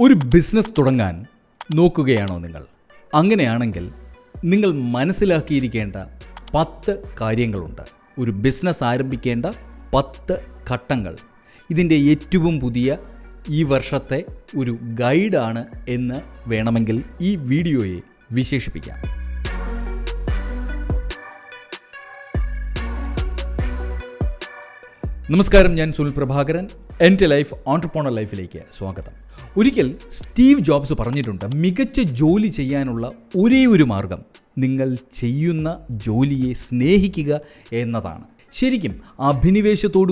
ഒരു ബിസിനസ് തുടങ്ങാൻ നോക്കുകയാണോ നിങ്ങൾ? അങ്ങനെയാണെങ്കിൽ നിങ്ങൾ മനസ്സിലാക്കിയിരിക്കേണ്ട പത്ത് കാര്യങ്ങളുണ്ട്. ഒരു ബിസിനസ് ആരംഭിക്കേണ്ട പത്ത് ഘട്ടങ്ങൾ. ഇതിന്റെ ഏറ്റവും പുതിയ ഈ വർഷത്തെ ഒരു ഗൈഡാണ് എന്ന് വേണമെങ്കിൽ ഈ വീഡിയോയെ വിശേഷിപ്പിക്കാം. നമസ്കാരം ഞാൻ സുനിൽ പ്രഭാകരൻ. എന്റെ ലൈഫ് ഓൺടർപ്രോണർ ലൈഫിലേക്ക് സ്വാഗതം. ഒരിക്കൽ സ്റ്റീവ് ജോബ്സ് പറഞ്ഞിട്ടുണ്ട് മികച്ച ജോലി ചെയ്യാനുള്ള ഒരേ ഒരു മാർഗം നിങ്ങൾ ചെയ്യുന്ന ജോലിയെ സ്നേഹിക്കുക എന്നതാണ്. ശരിക്കും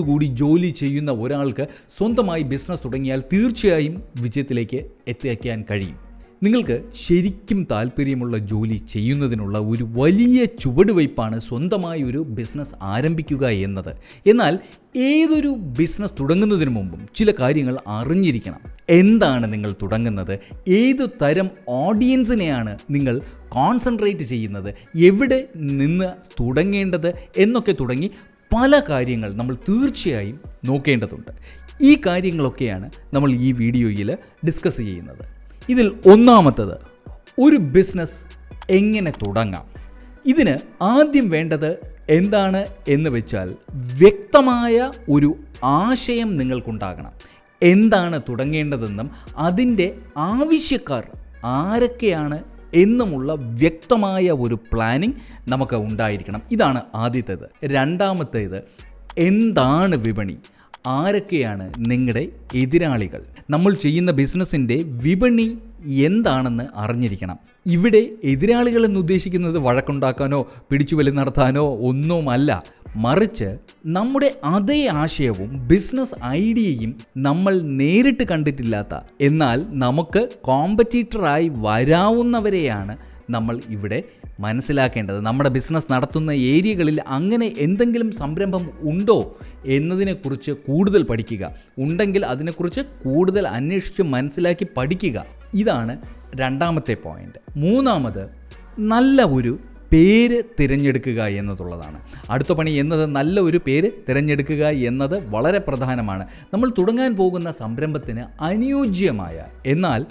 കൂടി ജോലി ചെയ്യുന്ന ഒരാൾക്ക് സ്വന്തമായി ബിസിനസ് തുടങ്ങിയാൽ തീർച്ചയായും വിജയത്തിലേക്ക് എത്തിക്കാൻ കഴിയും. നിങ്ങൾക്ക് ശരിക്കും താല്പര്യമുള്ള ജോലി ചെയ്യുന്നതിനുള്ള ഒരു വലിയ ചുവടുവയ്പ്പാണ് സ്വന്തമായി ഒരു ബിസിനസ് ആരംഭിക്കുക എന്നത്. എന്നാൽ ഏതൊരു ബിസിനസ് തുടങ്ങുന്നതിന് മുമ്പും ചില കാര്യങ്ങൾ അറിഞ്ഞിരിക്കണം. എന്താണ് നിങ്ങൾ തുടങ്ങുന്നത്? ഏത് തരം ഓഡിയൻസിനെയാണ് നിങ്ങൾ കോൺസെൻട്രേറ്റ് ചെയ്യുന്നത്? എവിടെ നിന്ന് തുടങ്ങേണ്ടത്? എന്നൊക്കെ തുടങ്ങി പല കാര്യങ്ങൾ നമ്മൾ തീർച്ചയായും നോക്കേണ്ടതുണ്ട്. ഈ കാര്യങ്ങളൊക്കെയാണ് നമ്മൾ ഈ വീഡിയോയിൽ ഡിസ്കസ് ചെയ്യുന്നത്. ഇതിൽ ഒന്നാമത്തത് ഒരു ബിസിനസ് എങ്ങനെ തുടങ്ങാം? ഇതിന് ആദ്യം വേണ്ടത് എന്താണ് എന്ന് വെച്ചാൽ വ്യക്തമായ ഒരു ആശയം നിങ്ങൾക്കുണ്ടാകണം. എന്താണ് തുടങ്ങേണ്ടതെന്നും അതിന്റെ ആവശ്യക്കാർ ആരൊക്കെയാണ് എന്നുമുള്ള വ്യക്തമായ ഒരു പ്ലാനിങ് നമുക്ക് ഉണ്ടായിരിക്കണം. ഇതാണ് ആദ്യത്തേത്. രണ്ടാമത്തേത് എന്താണ് വിപണി? ആരൊക്കെയാണ് നിങ്ങളുടെ എതിരാളികൾ? നമ്മൾ ചെയ്യുന്ന ബിസിനസ്സിന്റെ വിപണി എന്താണെന്ന് അറിഞ്ഞിരിക്കണം. ഇവിടെ എതിരാളികൾ എന്ന് ഉദ്ദേശിക്കുന്നത് വഴക്കുണ്ടാക്കാനോ പിടിച്ചുവലി നടത്താനോ ഒന്നുമല്ല. മറിച്ച് നമ്മുടെ അതേ ആശയവും ബിസിനസ് ഐഡിയയും നമ്മൾ നേരിട്ട് കണ്ടിട്ടില്ലാത്ത എന്നാൽ നമുക്ക് കോമ്പറ്റീറ്ററായി വരാവുന്നവരെയാണ് നമ്മൾ ഇവിടെ മനസ്സിലാക്കേണ്ടത് നമ്മുടെ ബിസിനസ് നടത്തുന്ന ഏരിയകളിൽ അങ്ങനെ എന്തെങ്കിലും സംരംഭം ഉണ്ടോ എന്നതിനെക്കുറിച്ച് കൂടുതൽ പഠിക്കുക. ഉണ്ടെങ്കിൽ അതിനെക്കുറിച്ച് കൂടുതൽ അന്വേഷിച്ച് മനസ്സിലാക്കി പഠിക്കുക. ഇതാണ് രണ്ടാമത്തെ പോയിന്റ്. മൂന്നാമത് നല്ല ഒരു പേര് തിരഞ്ഞെടുക്കുക എന്നതുള്ളതാണ് അടുത്ത പണി എന്നത് നല്ല ഒരു പേര് തിരഞ്ഞെടുക്കുക എന്നത് വളരെ പ്രധാനമാണ്. നമ്മൾ തുടങ്ങാൻ പോകുന്ന സംരംഭത്തിന് അനുയോജ്യമായ എന്നാൽ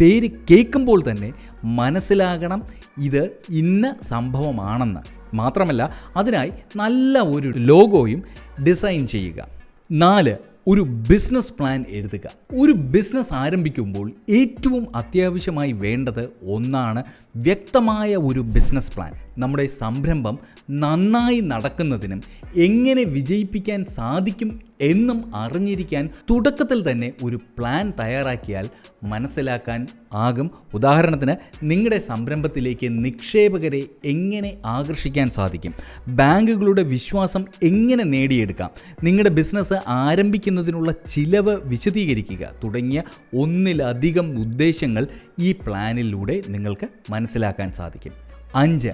പേര് കേൾക്കുമ്പോൾ തന്നെ മനസ്സിലാകണം ഇത് ഇന്ന സംഭവമാണെന്ന്. മാത്രമല്ല അതിനായി നല്ല ഒരു ലോഗോയും ഡിസൈൻ ചെയ്യുക. നാല് ഒരു ബിസിനസ് പ്ലാൻ എഴുതുക. ഒരു ബിസിനസ് ആരംഭിക്കുമ്പോൾ ഏറ്റവും അത്യാവശ്യമായി വേണ്ടത് ഒന്നാണ് വ്യക്തമായ ഒരു ബിസിനസ് പ്ലാൻ നമ്മുടെ സംരംഭം നന്നായി നടക്കുന്നതിനും എങ്ങനെ വിജയിപ്പിക്കാൻ സാധിക്കും എന്നും അറിഞ്ഞിരിക്കാൻ തുടക്കത്തിൽ തന്നെ ഒരു പ്ലാൻ തയ്യാറാക്കിയാൽ മനസ്സിലാക്കാൻ ആകും. ഉദാഹരണത്തിന് നിങ്ങളുടെ സംരംഭത്തിലേക്ക് നിക്ഷേപകരെ എങ്ങനെ ആകർഷിക്കാൻ സാധിക്കും? ബാങ്കുകളുടെ വിശ്വാസം എങ്ങനെ നേടിയെടുക്കാം? നിങ്ങളുടെ ബിസിനസ് ആരംഭിക്കുന്നതിനുള്ള ചിലവ് വിശദീകരിക്കുക തുടങ്ങിയ ഒന്നിലധികം ഉദ്ദേശങ്ങൾ ഈ പ്ലാനിലൂടെ നിങ്ങൾക്ക് മനസ്സിലാക്കാൻ സാധിക്കും. അഞ്ച്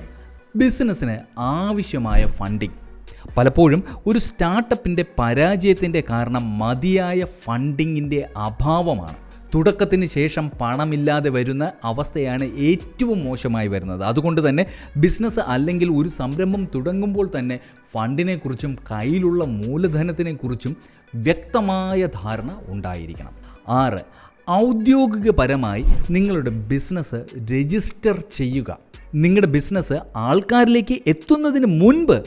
ബിസിനസ്സിന് ആവശ്യമായ ഫണ്ടിങ്. പലപ്പോഴും ഒരു സ്റ്റാർട്ടപ്പിന്റെ പരാജയത്തിന്റെ കാരണം മതിയായ ഫണ്ടിങ്ങിന്റെ അഭാവമാണ്. തുടക്കത്തിന് ശേഷം പണമില്ലാതെ വരുന്ന അവസ്ഥയാണ് ഏറ്റവും മോശമായി വരുന്നത്. അതുകൊണ്ട് തന്നെ ബിസിനസ് അല്ലെങ്കിൽ ഒരു സംരംഭം തുടങ്ങുമ്പോൾ തന്നെ ഫണ്ടിനെക്കുറിച്ചും കയ്യിലുള്ള മൂലധനത്തിനെക്കുറിച്ചും വ്യക്തമായ ധാരണ ഉണ്ടായിരിക്കണം. ആറ് ഔദ്യോഗികപരമായി നിങ്ങളുടെ ബിസിനസ് രജിസ്റ്റർ ചെയ്യുക. നിങ്ങളുടെ ബിസിനസ് ആൾക്കാരിലേക്ക് എത്തുന്നതിന് മുൻപ്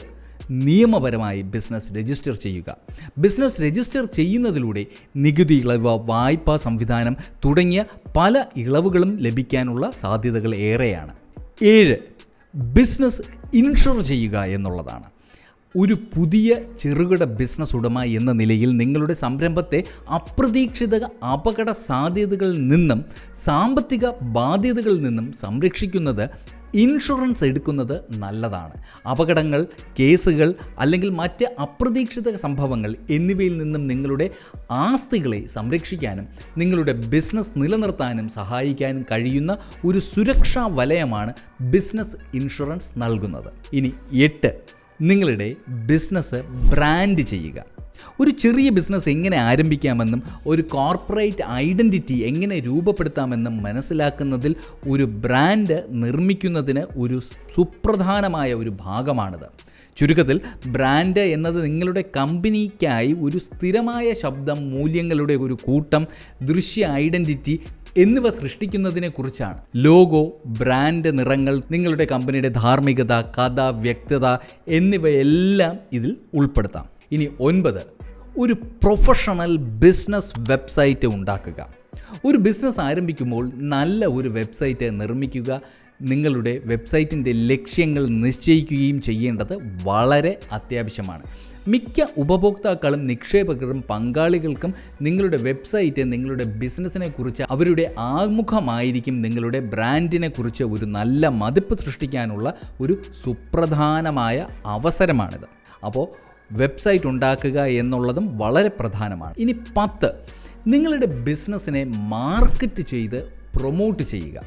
നിയമപരമായി ബിസിനസ് രജിസ്റ്റർ ചെയ്യുക. ബിസിനസ് രജിസ്റ്റർ ചെയ്യുന്നതിലൂടെ നികുതി ഇളവ് വായ്പാ സംവിധാനം തുടങ്ങിയ പല ഇളവുകളും ലഭിക്കാനുള്ള സാധ്യതകൾ ഏറെയാണ്. ഏഴ് ബിസിനസ് ഇൻഷുർ ചെയ്യുക എന്നുള്ളതാണ്. ഒരു പുതിയ ചെറുകിട ബിസിനസ് ഉടമ എന്ന നിലയിൽ നിങ്ങളുടെ സംരംഭത്തെ അപ്രതീക്ഷിത അപകട സാധ്യതകളിൽ നിന്നും സാമ്പത്തിക ബാധ്യതകളിൽ നിന്നും സംരക്ഷിക്കുന്നത് ഇൻഷുറൻസ് എടുക്കുന്നത് നല്ലതാണ്. അപകടങ്ങൾ കേസുകൾ അല്ലെങ്കിൽ മറ്റ് അപ്രതീക്ഷിത സംഭവങ്ങൾ എന്നിവയിൽ നിന്നും നിങ്ങളുടെ ആസ്തികളെ സംരക്ഷിക്കാനും നിങ്ങളുടെ ബിസിനസ് നിലനിർത്താനും സഹായിക്കാനും കഴിയുന്ന ഒരു സുരക്ഷാ വലയമാണ് ബിസിനസ് ഇൻഷുറൻസ് നൽകുന്നത്. ഇനി എട്ട് നിങ്ങളുടെ ബിസിനസ് ബ്രാൻഡ് ചെയ്യുക. ഒരു ചെറിയ ബിസിനസ് എങ്ങനെ ആരംഭിക്കാമെന്നും ഒരു കോർപ്പറേറ്റ് ഐഡന്റിറ്റി എങ്ങനെ രൂപപ്പെടുത്താമെന്നും മനസ്സിലാക്കുന്നതിൽ ഒരു ബ്രാൻഡ് നിർമ്മിക്കുന്നതിന് ഒരു സുപ്രധാനമായ ഒരു ഭാഗമാണിത്. ചുരുക്കത്തിൽ ബ്രാൻഡ് എന്നത് നിങ്ങളുടെ കമ്പനിക്കായി ഒരു സ്ഥിരമായ ശബ്ദം മൂല്യങ്ങളുടെ ഒരു കൂട്ടം ദൃശ്യ ഐഡന്റിറ്റി എന്നിവ സൃഷ്ടിക്കുന്നതിനെക്കുറിച്ചാണ് ലോഗോ ബ്രാൻഡ് നിറങ്ങൾ നിങ്ങളുടെ കമ്പനിയുടെ ധാർമ്മികത കഥ വ്യക്തത എന്നിവയെല്ലാം ഇതിൽ ഉൾപ്പെടുത്താം. ഇനി ഒൻപത്. ഒരു പ്രൊഫഷണൽ ബിസിനസ് വെബ്സൈറ്റ് ഉണ്ടാക്കുക. ഒരു ബിസിനസ് ആരംഭിക്കുമ്പോൾ നല്ല ഒരു വെബ്സൈറ്റ് നിർമ്മിക്കുക നിങ്ങളുടെ വെബ്സൈറ്റിന്റെ ലക്ഷ്യങ്ങൾ നിശ്ചയിക്കുകയും ചെയ്യേണ്ടത് വളരെ അത്യാവശ്യമാണ്. മിക്ക ഉപഭോക്താക്കളും നിക്ഷേപകരും പങ്കാളികൾക്കും നിങ്ങളുടെ വെബ്സൈറ്റ് നിങ്ങളുടെ ബിസിനസ്സിനെ കുറിച്ച് അവരുടെ ആമുഖമായിരിക്കും നിങ്ങളുടെ ബ്രാൻഡിനെ കുറിച്ച് ഒരു നല്ല മതിപ്പ് സൃഷ്ടിക്കാനുള്ള ഒരു സുപ്രധാനമായ അവസരമാണിത്. അപ്പോൾ വെബ്സൈറ്റ് ഉണ്ടാക്കുക എന്നുള്ളതും വളരെ പ്രധാനമാണ്. ഇനി പത്ത്. നിങ്ങളുടെ ബിസിനസ്സിനെ മാർക്കറ്റ് ചെയ്ത് പ്രൊമോട്ട് ചെയ്യുക.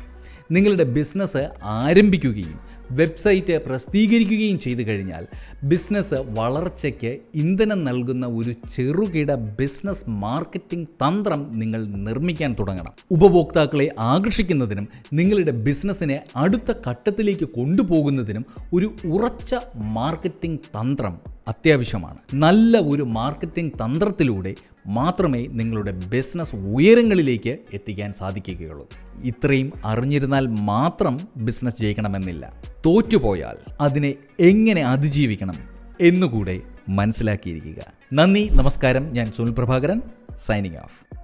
നിങ്ങളുടെ ബിസിനസ് ആരംഭിക്കുകയും വെബ്സൈറ്റ് പ്രസിദ്ധീകരിക്കുകയും ചെയ്തു കഴിഞ്ഞാൽ ബിസിനസ് വളർച്ചയ്ക്ക് ഇന്ധനം നൽകുന്ന ഒരു ചെറുകിട ബിസിനസ് മാർക്കറ്റിംഗ് തന്ത്രം നിങ്ങൾ നിർമ്മിക്കാൻ തുടങ്ങണം. ഉപഭോക്താക്കളെ ആകർഷിക്കുന്നതിനും നിങ്ങളുടെ ബിസിനസ്സിനെ അടുത്ത ഘട്ടത്തിലേക്ക് കൊണ്ടുപോകുന്നതിനും ഒരു ഉറച്ച മാർക്കറ്റിംഗ് തന്ത്രം അത്യാവശ്യമാണ്. നല്ല ഒരു മാർക്കറ്റിംഗ് തന്ത്രത്തിലൂടെ മാത്രമേ നിങ്ങളുടെ ബിസിനസ് ഉയരങ്ങളിലേക്ക് എത്തിക്കാൻ സാധിക്കുകയുള്ളൂ. ഇത്രയും അറിഞ്ഞിരുന്നാൽ മാത്രം ബിസിനസ് ജയിക്കണമെന്നില്ല. തോറ്റുപോയാൽ അതിനെ എങ്ങനെ അതിജീവിക്കണം എന്നുകൂടെ മനസ്സിലാക്കിയിരിക്കുക. നന്ദി നമസ്കാരം. ഞാൻ സുനിൽ പ്രഭാകരൻ സൈനിങ് ഓഫ്.